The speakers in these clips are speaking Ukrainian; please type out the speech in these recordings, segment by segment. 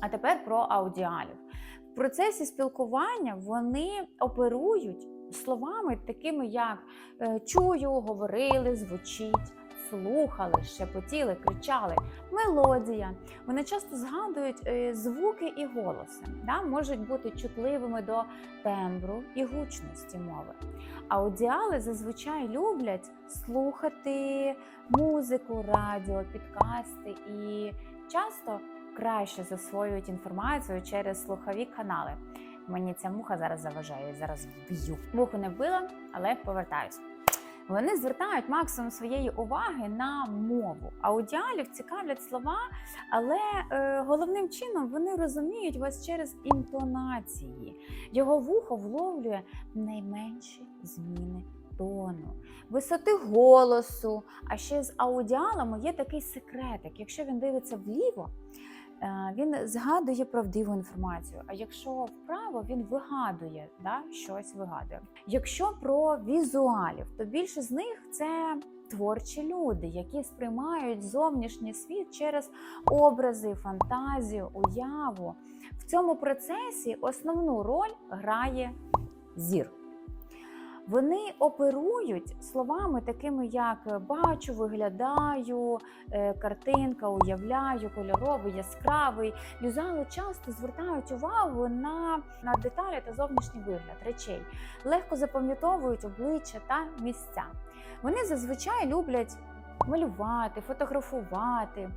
А тепер про аудіалів. В процесі спілкування вони оперують словами, такими як е, чую, говорили, звучить, слухали, шепотіли, кричали, мелодія. Вони часто згадують е, звуки і голоси, да? можуть бути чутливими до тембру і гучності мови. Аудіали зазвичай люблять слухати музику, радіо, підкасти і часто краще засвоюють інформацію через слухові канали. Мені ця муха зараз заважає, зараз вб'ю. Муху не вбила, але повертаюсь. Вони звертають максимум своєї уваги на мову. Аудіалів цікавлять слова, але е, головним чином вони розуміють вас через інтонації. Його вухо вловлює найменші зміни тону, висоти голосу. А ще з аудіалами є такий секретик. Якщо він дивиться вліво, він згадує правдиву інформацію. А якщо вправо, він вигадує, да, щось вигадує. Якщо про візуалів, то більше з них це творчі люди, які сприймають зовнішній світ через образи, фантазію, уяву. В цьому процесі основну роль грає зір. Вони оперують словами, такими як бачу, виглядаю, е, картинка, уявляю, кольоровий, яскравий. Візуали часто звертають увагу на, на деталі та зовнішній вигляд речей, легко запам'ятовують обличчя та місця. Вони зазвичай люблять малювати, фотографувати,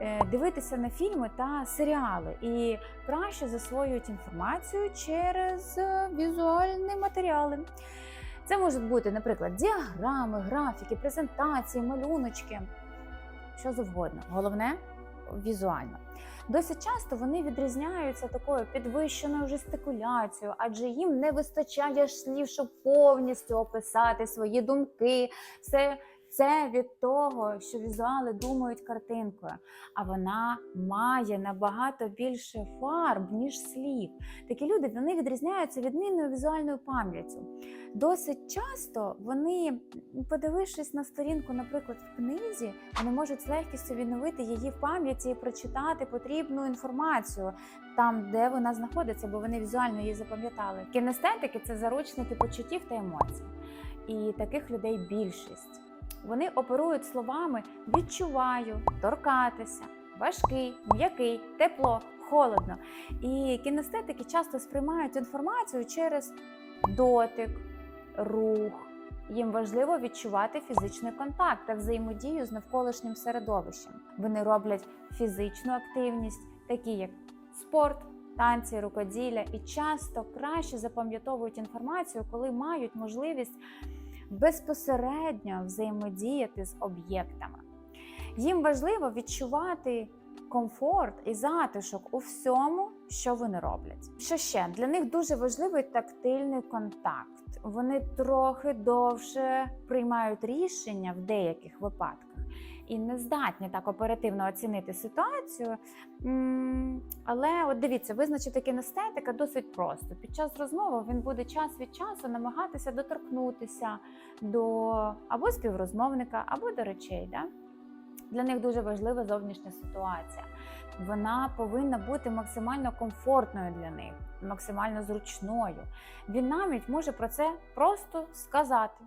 е, дивитися на фільми та серіали і краще засвоюють інформацію через е, візуальні матеріали. Це можуть бути, наприклад, діаграми, графіки, презентації, малюночки, що завгодно. Головне візуально. Досить часто вони відрізняються такою підвищеною жестикуляцією, адже їм не вистачає слів, щоб повністю описати свої думки. Все це від того, що візуали думають картинкою, а вона має набагато більше фарб, ніж слів. Такі люди вони відрізняються відмінною візуальною пам'яттю. Досить часто вони, подивившись на сторінку, наприклад, в книзі, вони можуть з легкістю відновити її в пам'яті і прочитати потрібну інформацію там, де вона знаходиться, бо вони візуально її запам'ятали. Кінестетики це заручники почуттів та емоцій. І таких людей більшість. Вони оперують словами відчуваю, торкатися, важкий, м'який, тепло, холодно. І кінестетики часто сприймають інформацію через дотик, рух. Їм важливо відчувати фізичний контакт та взаємодію з навколишнім середовищем. Вони роблять фізичну активність, такі як спорт, танці, рукоділля, і часто краще запам'ятовують інформацію, коли мають можливість безпосередньо взаємодіяти з об'єктами. Їм важливо відчувати комфорт і затишок у всьому, що вони роблять. Що ще для них дуже важливий тактильний контакт. Вони трохи довше приймають рішення в деяких випадках і не здатні так оперативно оцінити ситуацію. Але от дивіться, визначити кінестетика досить просто. Під час розмови він буде час від часу намагатися доторкнутися до або співрозмовника, або до речей. Да? Для них дуже важлива зовнішня ситуація. Вона повинна бути максимально комфортною для них, максимально зручною. Він навіть може про це просто сказати.